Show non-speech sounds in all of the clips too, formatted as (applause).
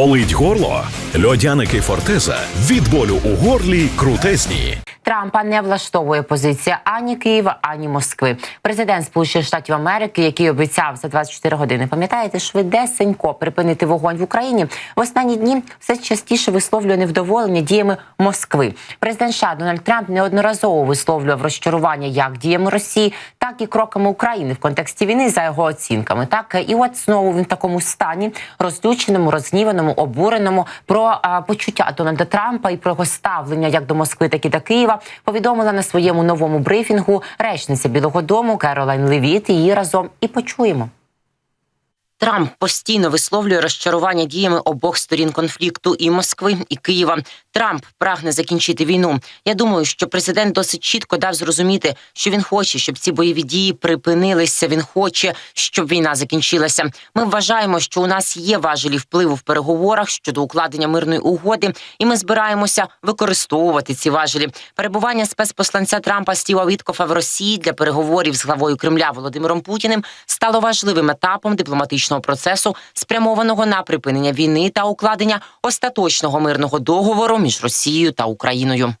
Болить горло? Льодяники Фортеза від болю у горлі крутезні. Трампа не влаштовує позиція ані Києва, ані Москви. Президент Сполучених Штатів Америки, який обіцяв за 24 години, пам'ятаєте, швидесенько припинити вогонь в Україні, в останні дні все частіше висловлює невдоволення діями Москви. Президент США Дональд Трамп неодноразово висловлював розчарування як діями Росії, так і кроками України в контексті війни за його оцінками. Так і от знову він в такому стані розлюченому, розгніваному, обуреному про а, почуття Дональда Трампа і про його ставлення як до Москви, так і до Києва. Повідомила на своєму новому брифінгу речниця Білого Дому Керолайн Левіт. Її разом і почуємо. Трамп постійно висловлює розчарування діями обох сторін конфлікту і Москви і Києва. Трамп прагне закінчити війну. Я думаю, що президент досить чітко дав зрозуміти, що він хоче, щоб ці бойові дії припинилися. Він хоче, щоб війна закінчилася. Ми вважаємо, що у нас є важелі впливу в переговорах щодо укладення мирної угоди, і ми збираємося використовувати ці важелі. Перебування спецпосланця Трампа Стіва Віткофа в Росії для переговорів з главою Кремля Володимиром Путіним стало важливим етапом дипломатичного процесу, спрямованого на припинення війни та укладення остаточного мирного договору між Росією та Україною.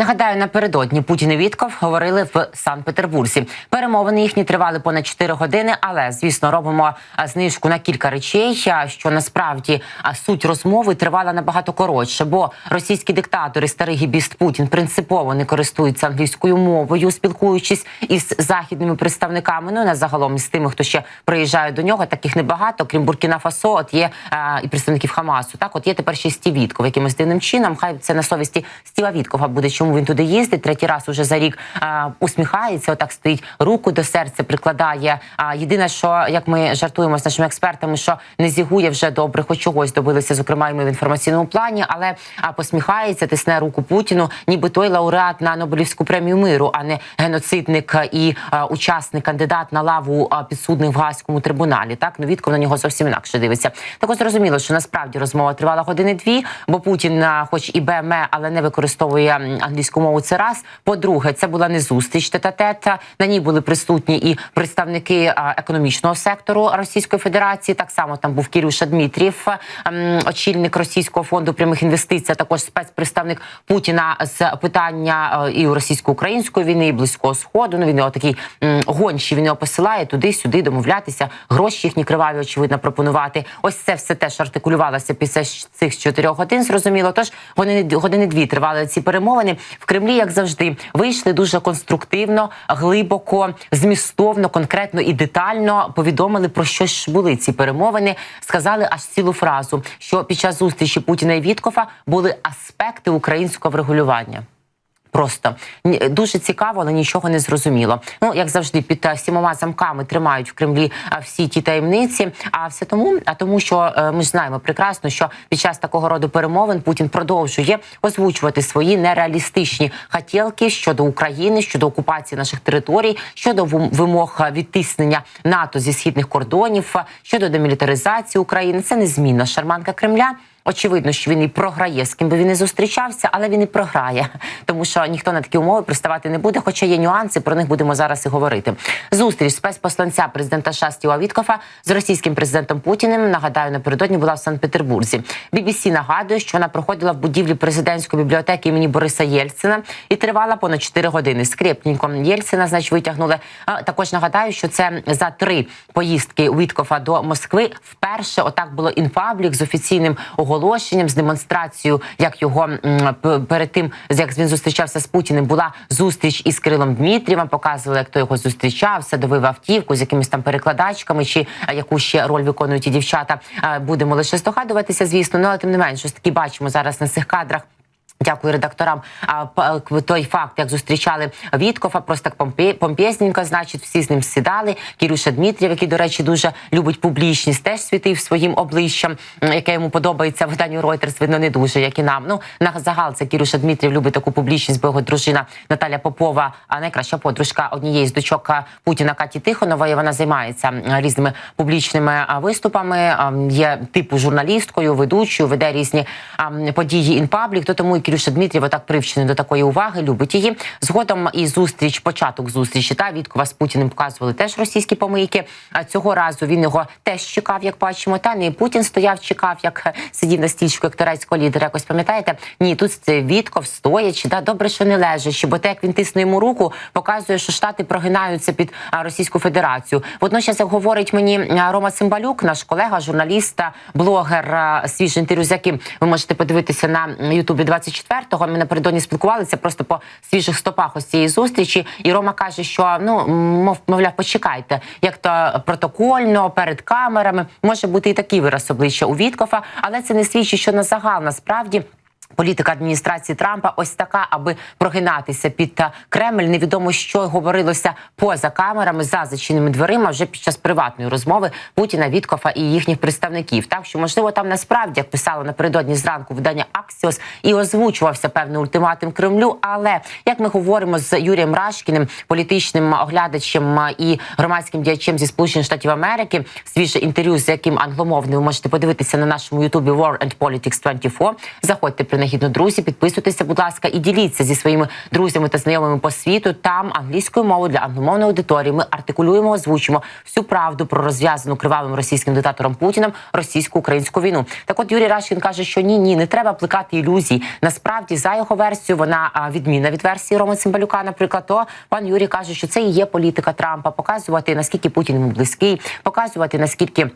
Нагадаю, напередодні Путін і Вітков говорили в Санкт-Петербурзі. Перемовини їхні тривали понад 4 години, але звісно робимо знижку на кілька речей. Що насправді суть розмови тривала набагато коротше, бо російські диктатори, старий гібіст Путін, принципово не користуються англійською мовою, спілкуючись із західними представниками. Ну на загалом із тими, хто ще приїжджає до нього. Таких небагато, крім Буркіна Фасо, от є а, і представників Хамасу. Так, от є тепер ще Стів Вітков, якимось дивним чином. Хай це на совісті Стіва Віткова буде. Чому він туди їздить? Третій раз уже за рік а, усміхається. Отак стоїть руку до серця, прикладає. А єдине, що як ми жартуємо з нашими експертами, що не зігує вже добре, хоч чогось добилися, зокрема, і ми в інформаційному плані, але а, посміхається, тисне руку Путіну, ніби той лауреат на Нобелівську премію миру, а не геноцидник і а, учасник, кандидат на лаву а, підсудних в Гаазькому трибуналі. Так ну Вітков на нього зовсім інакше дивиться. Так ось зрозуміло, що насправді розмова тривала години дві, бо Путін, а, хоч і БМЕ, але не використовує м, англійську мову. Це раз. По-друге, це була не зустріч тет-а-тет. На ній були присутні і представники економічного сектору Російської Федерації. Так само там був Кірюша Дмитрів, ем, очільник Російського фонду прямих інвестицій, а також спецпредставник Путіна з питання е, і російсько-української війни, і близького сходу. Ну він його такий м, гонщий. Він його посилає туди-сюди, домовлятися, гроші їхні криваві, очевидно, пропонувати. Ось це все теж артикулювалося після цих чотирьох годин. Зрозуміло. Тож години години дві тривали ці перемовини в Кремлі, як завжди, вийшли дуже конструктивно, глибоко, змістовно, конкретно і детально повідомили про що ж були ці перемовини. Сказали аж цілу фразу, що під час зустрічі Путіна і Віткофа були аспекти українського врегулювання. Просто дуже цікаво, але нічого не зрозуміло. Ну як завжди, під е, сімома замками тримають в Кремлі а, всі ті таємниці. А все тому, а тому, що е, ми ж знаємо прекрасно, що під час такого роду перемовин Путін продовжує озвучувати свої нереалістичні хотілки щодо України, щодо окупації наших територій, щодо вим- вимог е, відтиснення НАТО зі східних кордонів, е, щодо демілітаризації України. Це незмінна шарманка Кремля. Очевидно, що він і програє, з ким би він не зустрічався, але він і програє, тому що ніхто на такі умови приставати не буде. Хоча є нюанси, про них будемо зараз і говорити. Зустріч спецпосланця президента США Стіва Віткофа з російським президентом Путіним. Нагадаю, напередодні була в Санкт-Петербурзі. BBC нагадує, що вона проходила в будівлі президентської бібліотеки імені Бориса Єльцина і тривала понад 4 години. Скрепненько Єльцина, значить, витягнули. А, Також нагадаю, що це за три поїздки Віткофа до Москви вперше отак було інпаблік з офіційним оголошенням, з демонстрацією, як його перед тим, як він зустрічався з Путіним, була зустріч із Кирилом Дмитрієвим. Показували, як той його зустрічав, садовив автівку з якимись там перекладачками, чи яку ще роль виконують і дівчата. Будемо лише здогадуватися, звісно. Ну але тим не менш, щось таки бачимо зараз на цих кадрах. Дякую редакторам. А п- той факт, як зустрічали Віткофа, просто так помпезненько, значить, всі з ним сідали. Кірюша Дмитрів, який, до речі, дуже любить публічність, теж світив своїм обличчям, яке йому подобається в виданню Reuters, видно, не дуже, як і нам. Ну на загал це Кірюша Дмитрів любить таку публічність, бо його дружина Наталя Попова, а найкраща подружка однієї з дочок Путіна Каті Тихонової. Вона займається різними публічними виступами. Є типу журналісткою, ведучою, веде різні події інпаблік. То тому і Кірюша Дмитрієва так привчений до такої уваги, любить її. Згодом і зустріч, початок зустрічі та Віткова з Путіним показували теж російські помийки. А цього разу він його теж чекав, як бачимо. Та не Путін стояв, чекав, як (laughs) сидів на стільчику як турецького лідера. Якось пам'ятаєте? Ні, тут це Вітков стоячи. Да, добре, що не лежачи, бо те, як він тисне йому руку, показує, що штати прогинаються під Російську Федерацію. Водночас, як говорить мені Рома Цимбалюк, наш колега, журналіст, блогер, а, свіже інтерв'ю, з яким ви можете подивитися на Ютубі 24-го. Ми напередодні спілкувалися просто по свіжих стопах ось цієї зустрічі. І Рома каже, що ну мов мовляв, почекайте, як то протокольно перед камерами може бути і такий вираз обличчя у Віткофа, але це не свідчить, що на загал насправді. Політика адміністрації Трампа ось така, аби прогинатися під Кремль. Невідомо, що говорилося поза камерами за зачиненими дверима вже під час приватної розмови Путіна, Віткофа і їхніх представників. Так що можливо там насправді як писало напередодні зранку видання Аксіос і озвучувався певний ультиматум Кремлю. Але як ми говоримо з Юрієм Рашкіним, політичним оглядачем і громадським діячем зі Сполучених Штатів Америки, свіже інтерв'ю, з яким англомовним ви можете подивитися на нашому Ютубі War and Politics 24. Заходьте принагідно, друзі, підписуйтеся, будь ласка, і діліться зі своїми друзями та знайомими по світу. Там англійською мовою для англомовної аудиторії ми артикулюємо, озвучимо всю правду про розв'язану кривавим російським диктатором Путіним російсько-українську війну. Так, от Юрій Рашкін каже, що ні, ні, не треба плекати ілюзій. Насправді, за його версією, вона відмінна від версії Рома Цимбалюка. Наприклад, то пан Юрій каже, що це і є політика Трампа, показувати наскільки Путін йому близький, показувати наскільки.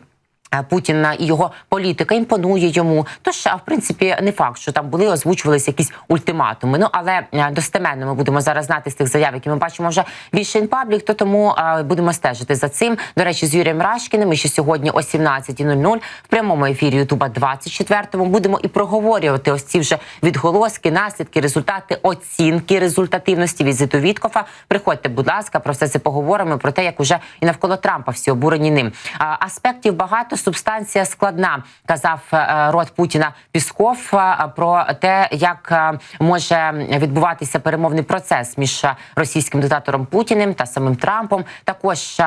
Е, Путін і його політика імпонує йому. Тож, в принципі, не факт, що там були озвучувалися якісь ультиматуми. Ну але е, достеменно ми будемо зараз знати з тих заяв, які ми бачимо вже більше інпаблік. То тому а, будемо стежити за цим. До речі, з Юрієм Рашкіним. Ми ще сьогодні о 17.00 в прямому ефірі Ютуба 24-му будемо і проговорювати ось ці вже відголоски, наслідки, результати оцінки результативності візиту Віткофа. Приходьте, будь ласка, про все це поговоримо. Про те, як уже і навколо Трампа всі обурені ним. Аспектів багато субстанція складна, казав е, рот Путіна Пісков е, про те, як е, може відбуватися перемовний процес між російським диктатором Путіним та самим Трампом. Також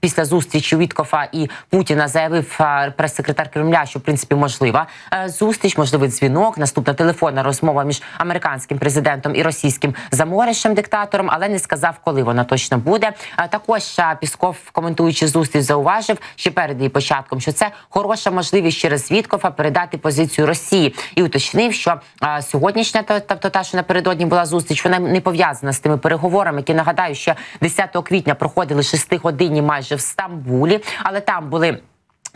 після зустрічі Віткофа і Путіна заявив прес-секретар Кремля, що в принципі можлива зустріч, можливий дзвінок, наступна телефонна розмова між американським президентом і російським заморишем диктатором, але не сказав, коли вона точно буде. Також Пісков, коментуючи зустріч, зауважив ще перед її початком, що це хороша можливість через Віткофа передати позицію Росії і уточнив, що а, сьогоднішня тобто та, що напередодні була зустріч, вона не пов'язана з тими переговорами, які нагадаю, ще 10 квітня проходили 6 годині майже в Стамбулі, але там були.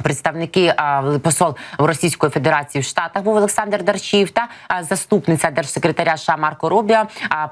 Представники посол Російської Федерації в Штатах був Олександр Дарчів та заступниця держсекретаря США Марко Рубіо,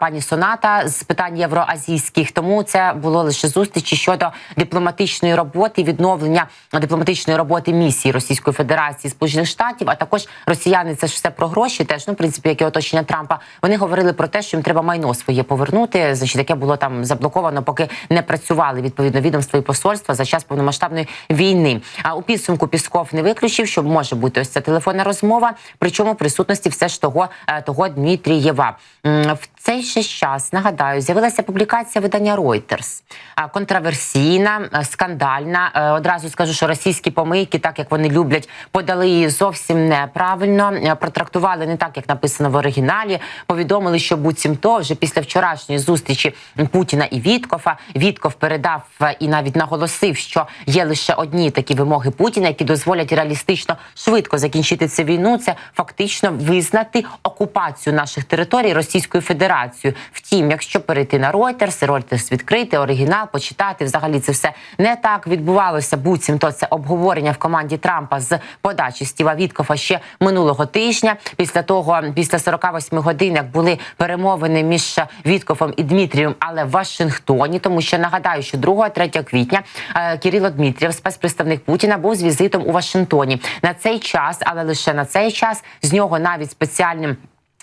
пані Соната з питань євроазійських. Тому це було лише зустрічі щодо дипломатичної роботи, відновлення дипломатичної роботи місії Російської Федерації Сполучених Штатів. А також росіяни це ж все про гроші. Теж ну в принципі, як і оточення Трампа. Вони говорили про те, що їм треба майно своє повернути. Значить, яке було там заблоковано, поки не працювали відповідно відомства і посольства за час повномасштабної війни. А у підсумку Пісков не виключив, що може бути ось ця телефонна розмова. Причому присутності все ж того, е, того Дмитрієва. В цей же час нагадаю, з'явилася публікація видання Reuters. А, контроверсійна, е, скандальна. Е, Одразу скажу, що російські помийки, так як вони люблять, подали її зовсім неправильно. е, Протрактували не так, як написано в оригіналі. Повідомили, що буцімто вже після вчорашньої зустрічі Путіна і Віткофа Вітков передав е, і навіть наголосив, що є лише одні такі вимоги Путіна, які дозволять реалістично швидко закінчити цю війну. Це фактично визнати окупацію наших територій Російською Федерацією. Втім, якщо перейти на Reuters, Reuters відкрити оригінал, почитати взагалі це все не так відбувалося. Буцімто це обговорення в команді Трампа з подачі Стіва Віткофа ще минулого тижня. Після того, після 48 годин, як були перемовини між Віткофом і Дмитрієм, але в Вашингтоні, тому що нагадаю, що 2-3 квітня е, Кирило Дмитрієв, спецпредставник Путіна, був з візитом у Вашингтоні. На цей час, але лише на цей час, з нього навіть спеціальним.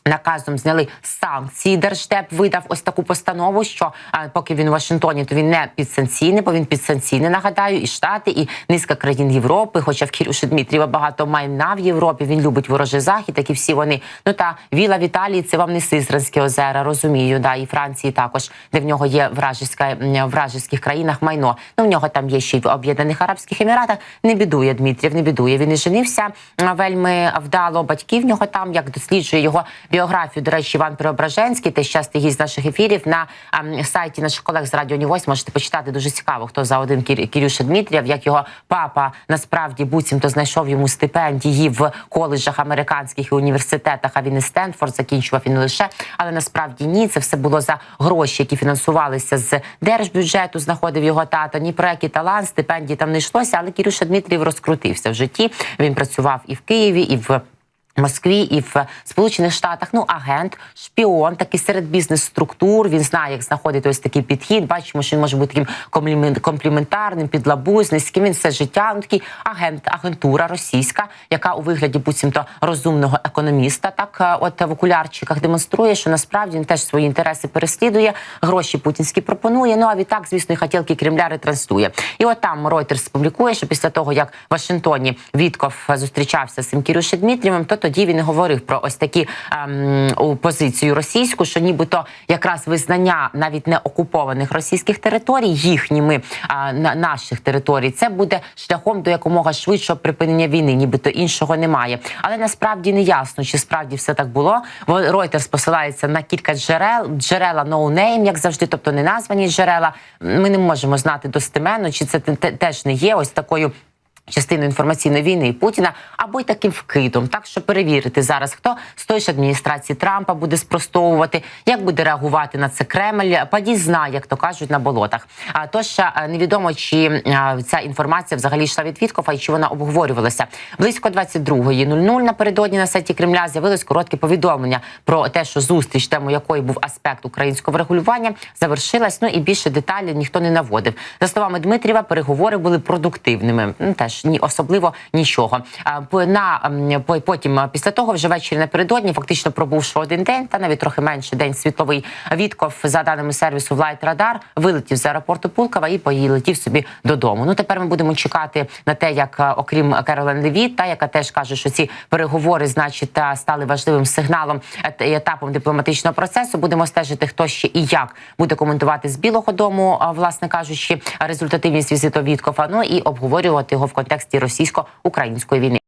Наказом зняли санкції. Держдеп видав ось таку постанову, що а, поки він у Вашингтоні, то він не підсанкційний, бо він підсанкційний, нагадаю, і Штати, і низка країн Європи. Хоча в Кірюші Дмитрієва багато майна в Європі. Він любить ворожий захід, як і всі вони. Ну та віла в Італії це вам не Сизранські озера, розумію. Да, і Франції також, де в нього є вражеська в вражеських країнах майно. Ну в нього там є ще й в Об'єднаних Арабських Еміратах. Не бідує Дмитрів, не бідує. Він і женився вельми вдало. Батьки в нього там, як досліджує його біографію. До речі, Іван Преображенський, теж частий гість наших ефірів на ем, сайті наших колег з Радіо Нівось. Можете почитати дуже цікаво, хто за один Кір- Кірюша Дмитрієв, як його папа насправді буцімто знайшов йому стипендії в коледжах американських і університетах. А він і Стенфорд закінчував і не лише, але насправді ні. Це все було за гроші, які фінансувалися з держбюджету. Знаходив його тато. Ні про який талант, стипендії там не йшлося. Але Кірюша Дмитрієв розкрутився в житті. Він працював і в Києві, і в. Москві і в Сполучених Штатах ну агент, шпіон, такий серед бізнес-структур. Він знає, як знаходити ось такий підхід. Бачимо, що він може бути таким компліментарним, підлабузницьким. Він все життя. Ну такий агент, агентура російська, яка у вигляді буцімто розумного економіста, так е, от в окулярчиках демонструє, що насправді він теж свої інтереси переслідує, гроші путінські пропонує. Ну а відтак, звісно, і хотілки Кремля ретранслює. І от там Reuters публікує, що після того як в Вашингтоні Вітков зустрічався з цим Дмитрієвим, то тоді він говорив про ось такі ем, позицію російську, що нібито якраз визнання навіть не окупованих російських територій їхніми а, на наших територій, це буде шляхом до якомога швидшого припинення війни, нібито іншого немає. Але насправді не ясно, чи справді все так було. Reuters посилається на кілька джерел, джерела no як завжди, тобто не названі джерела. Ми не можемо знати достеменно, чи це те- те- теж не є ось такою. Частиною інформаційної війни Путіна або й таким вкидом, так що перевірити зараз, хто з тої ж адміністрації Трампа буде спростовувати, як буде реагувати на це Кремль. Паді знає, як то кажуть, на болотах. А тож невідомо, чи ця інформація взагалі йшла від Віткофа і чи вона обговорювалася близько 22.00 напередодні на сайті Кремля. З'явилось коротке повідомлення про те, що зустріч, тему якої був аспект українського врегулювання, завершилась. Ну і більше деталей ніхто не наводив. За словами Дмитрієва, переговори були продуктивними. Теж ні особливо нічого. На потім після того, вже ввечері напередодні, фактично пробувши один день, та навіть трохи менше день світловий Вітков, за даними сервісу Flight Radar, вилетів з аеропорту Пулкова і полетів собі додому. Ну тепер ми будемо чекати на те, як окрім Керолен Леві, та яка теж каже, що ці переговори, значить, стали важливим сигналом і етапом дипломатичного процесу. Будемо стежити, хто ще і як буде коментувати з Білого Дому, власне кажучи, результативність візиту Віткофа. Ну і обговорювати його в контексті російсько-української війни.